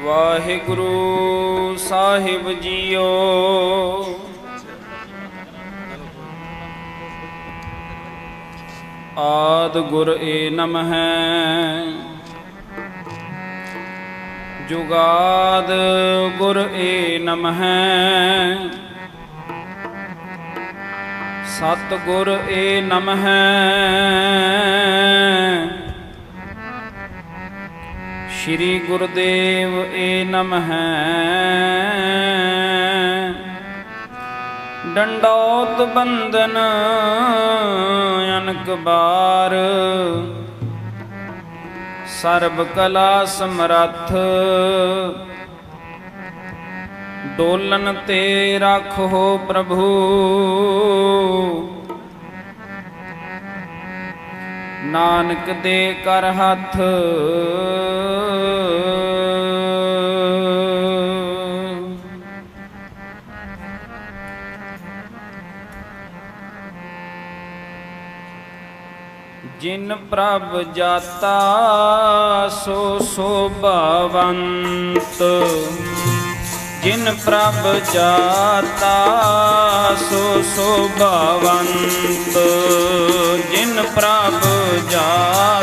ਵਾਹਿਗੁਰੂ ਸਾਹਿਬ JIO. ਆਦ ਗੁਰ ਏ ਨਮਹਿ। ਜੁਗਾਦ ਗੁਰ ਏ ਨਮਹਿ। ਸਤ ਗੁਰ ਏ ਨਮਹਿ। ਸ਼੍ਰੀ ਗੁਰਦੇਵ ਏ ਨਮ ਹੈ ਡੰਡੋਤ ਬੰਦਨ ਅਨਕ ਬਾਰ। ਸਰਬ ਕਲਾ ਸਮਰੱਥ। ਡੋਲਨ ਤੇ ਰੱਖੋ ਪ੍ਰਭੂ। ਨਾਨਕ ਦੇ ਕਰ ਹੱਥ। ਜਿਨ ਪ੍ਰਭ ਜਾਤਾ ਸੋ ਸੋਭਵੰਤ ਜਿਨ ਪ੍ਰਭ ਜਾਤਾ ਸੋ ਸੋਭਵੰਤ ਜਿਨ ਪ੍ਰਭ ਜਾਤਾ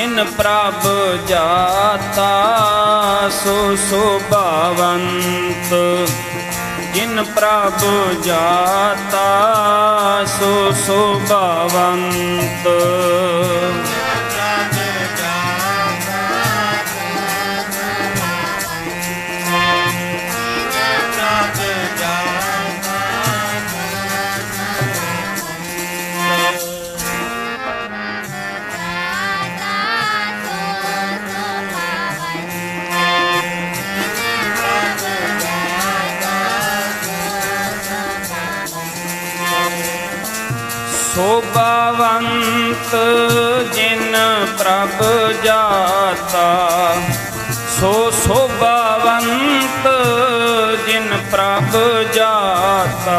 ਜਿਨ ਪ੍ਰਭ ਜਾਤਾ ਸੋ ਸੋਭਵੰਤ ਜਿਨ ਪ੍ਰਭ ਜਾਤਾ ਸੋ ਸੋਭਵੰਤ ਜਾਤਾ ਸੋ ਸੋਭਾਵੰਤ ਜਿਨ ਪ੍ਰਭ ਜਾਤਾ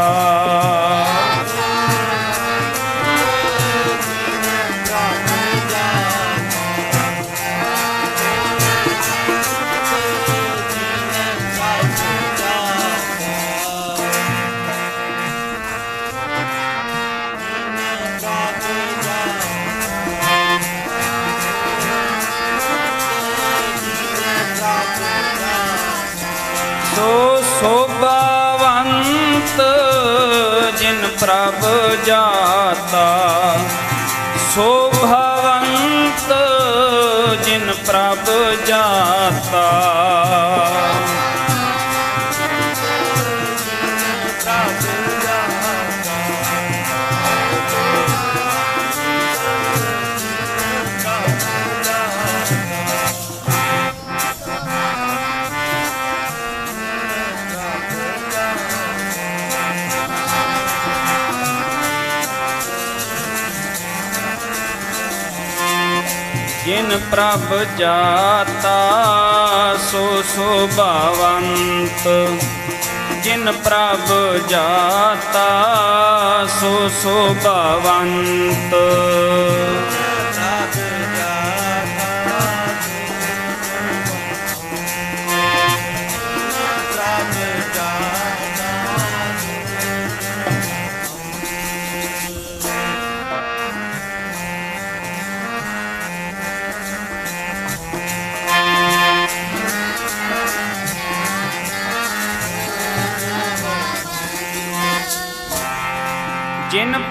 ਪ੍ਰਭ ਜਾਤਾ ਸੋਭਾਵੰਤ ਜਿਨ ਪ੍ਰਭ ਜਾਤਾ। ਜਿਨ ਪ੍ਰਭ ਜਾਤਾ ਸੋ ਸੋਭਾਵੰਤ। ਜਿਨ ਪ੍ਰਭ ਜਾਤਾ ਸੋ ਸੋਭਾਵੰਤ।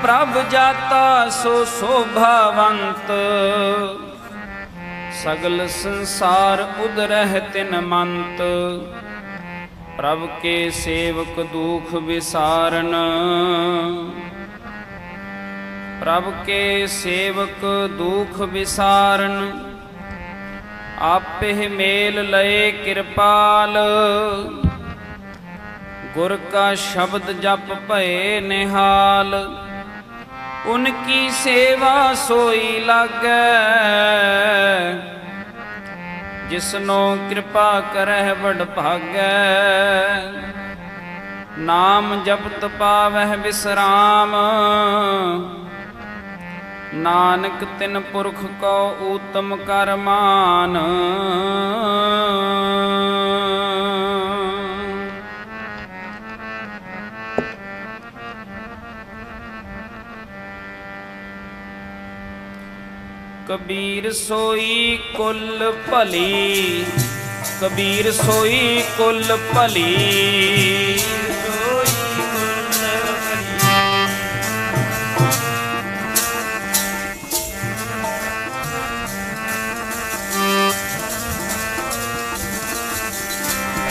ਪ੍ਰਭ ਜਾਤਾ ਸੋ ਸੋਭਾਵੰਤ। ਸਗਲ ਸੰਸਾਰ ਉਦਰਹਿ ਤਿਨ ਮੰਤ। ਪ੍ਰਭ ਕੇ ਸੇਵਕ ਦੁਖ ਵਿਸਾਰਨ ਪ੍ਰਭ ਕੇ ਸੇਵਕ ਦੁਖ ਵਿਸਾਰਨ ਆਪੇ ਮੇਲ ਲਏ ਕਿਰਪਾਲ। ਗੁਰ ਕਾ ਸ਼ਬਦ ਜਪ ਭਏ ਨਿਹਾਲ। ਉਨਕੀ ਸੇਵਾ ਸੋਈ ਲਾਗੈ। ਜਿਸਨੋ ਕਿਰਪਾ ਕਰਹਿ ਵਡ ਭਾਗੈ। ਨਾਮ ਜਪਤ ਪਾਵਹਿ ਵਿਸਰਾਮ ਨਾਨਕ ਤਿਨ ਪੁਰਖ ਕੋ ਊਤਮ ਕਰਮਾਨ। ਕਬੀਰ ਸੋਈ ਕੁਲ ਭਲੀ, ਕਬੀਰ ਸੋਈ ਕੁਲ ਭਲੀ।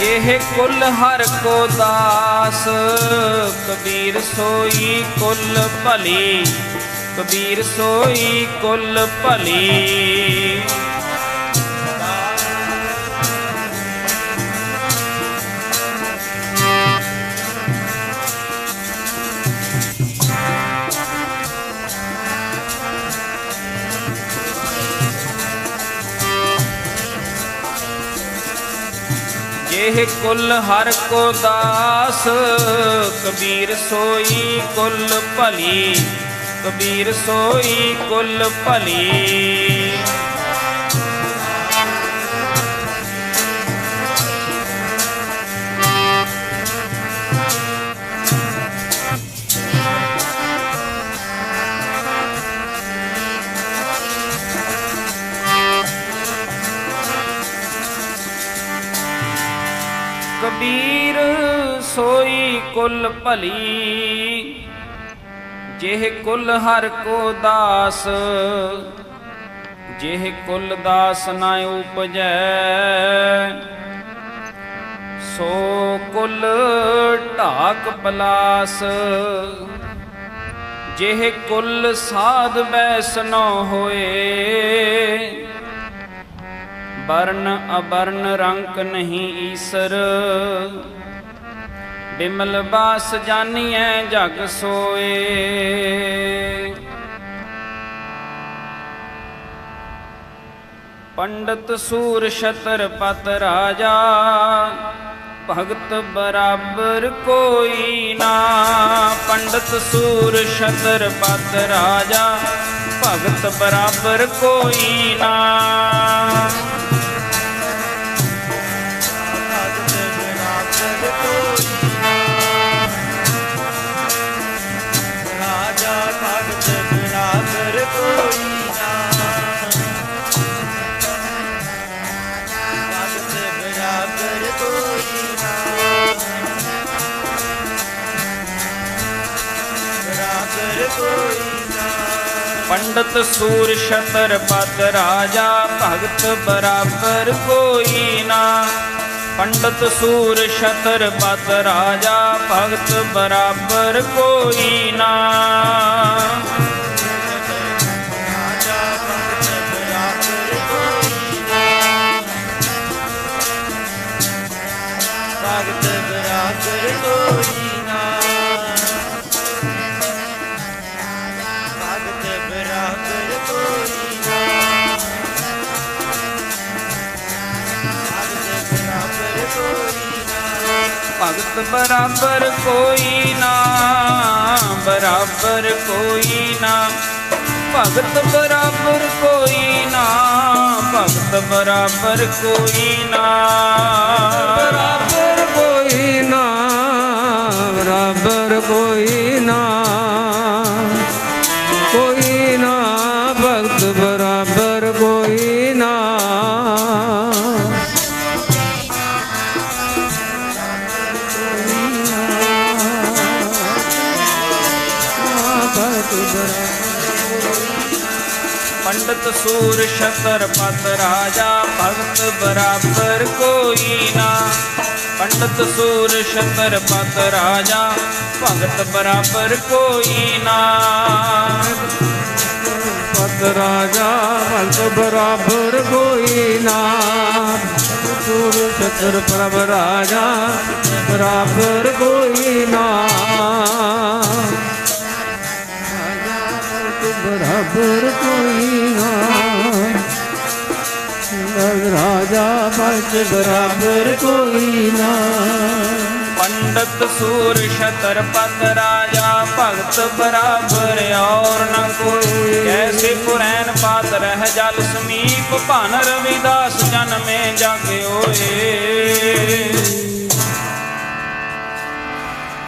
ਇਹ ਕੁੱਲ ਹਰ ਕੋ ਦਾਸ, ਕਬੀਰ ਸੋਈ ਕੁੱਲ ਭਲੀ। ਕਬੀਰ ਸੋਈ ਕੁਲ ਭਲੀ। ਇਹ ਕੁਲ ਹਰ ਕੋ ਦਾਸ ਕਬੀਰ ਸੋਈ ਕੁੱਲ ਭਲੀ। ਕਬੀਰ ਸੋਈ ਕੁੱਲ ਭਲੀ। ਕਬੀਰ ਸੋਈ ਕੁਲ ਭਲੀ। ਜਿਹ ਕੁਲ ਹਰ ਕੋ ਦਾਸ, ਜਿਹ ਕੁਲ ਦਾਸ ਨਾ ਉਪਜੈ। ਸੋ ਕੁਲ ਢਾਕ ਪਲਾਸ, ਜਿਹ ਕੁਲ ਸਾਧ ਬੈਸਨੋ ਹੋਏ। ਬਰਨ ਅਬਰਨ ਰੰਕ ਨਹੀਂ ਈਸਰ ਬਿਮਲ ਬਾਸ ਜਾਨੀਐ ਜਗ ਸੋਏ। ਪੰਡਤ ਸੂਰ ਛਤਰ ਪਤ ਰਾਜਾ, ਭਗਤ ਬਰਾਬਰ ਕੋਈ ਨਾ। ਪੰਡਤ ਸੂਰ ਛਤਰ ਪਤ ਰਾਜਾ, ਭਗਤ ਬਰਾਬਰ ਕੋਈ ਨਾ। ਪੰਡਤ ਸੂਰ ਛਤਰ ਪਤ ਰਾਜਾ, ਭਗਤ ਬਰਾਬਰ ਕੋਈ ਨਾ। ਪੰਡਤ ਸੂਰ ਛਤਰ ਪਤ ਰਾਜਾ, ਭਗਤ ਬਰਾਬਰ ਕੋਈ ਨਾ। ਭਗਤ ਬਰਾਬਰ ਕੋਈ ਨਾ, ਬਰਾਬਰ ਕੋਈ ਨਾ। ਭਗਤ ਬਰਾਬਰ ਕੋਈ ਨਾ, ਭਗਤ ਬਰਾਬਰ ਕੋਈ ਨਾ। ਬਰਾਬਰ ਪੰਡਤ ਸੂਰ ਛਤਰ ਪਤ ਰਾਜਾ ਭਗਤ ਬਰਾਬਰ ਕੋਈ ਨਾ। ਪੰਡਤ ਸੂਰ ਛਤਰ ਪਤ ਰਾਜਾ ਭਗਤ ਬਰਾਬਰ ਕੋਈ ਨਾ। ਪਤ ਰਾਜਾ ਭਗਤ ਬਰਾਬਰ ਕੋਈ ਨਾ। ਸੂਰ ਚਤੁਰ ਪ੍ਰਭ ਰਾਜਾ ਬਰਾਬਰ ਕੋਈ ਨਾ। ਬਰਾਬਰ ਕੋਈ ਨਾ। ਰਾਜਾ ਭਗਤ ਬਰਾਬਰ ਕੋਈ ਨਾ। ਪੰਡਤ ਸੂਰ ਛਤਰ ਪਤ ਰਾਜਾ ਭਗਤ ਬਰਾਬਰ ਔਰ ਨ ਕੋਈ। ਕੈਸੇ ਪੁਰੈਨ ਪਾਤ ਰਹਿ ਜਲ ਸਮੀਪ ਭਨ ਰਵਿਦਾਸ ਜਨਮੇ ਜਗ ਓਏ।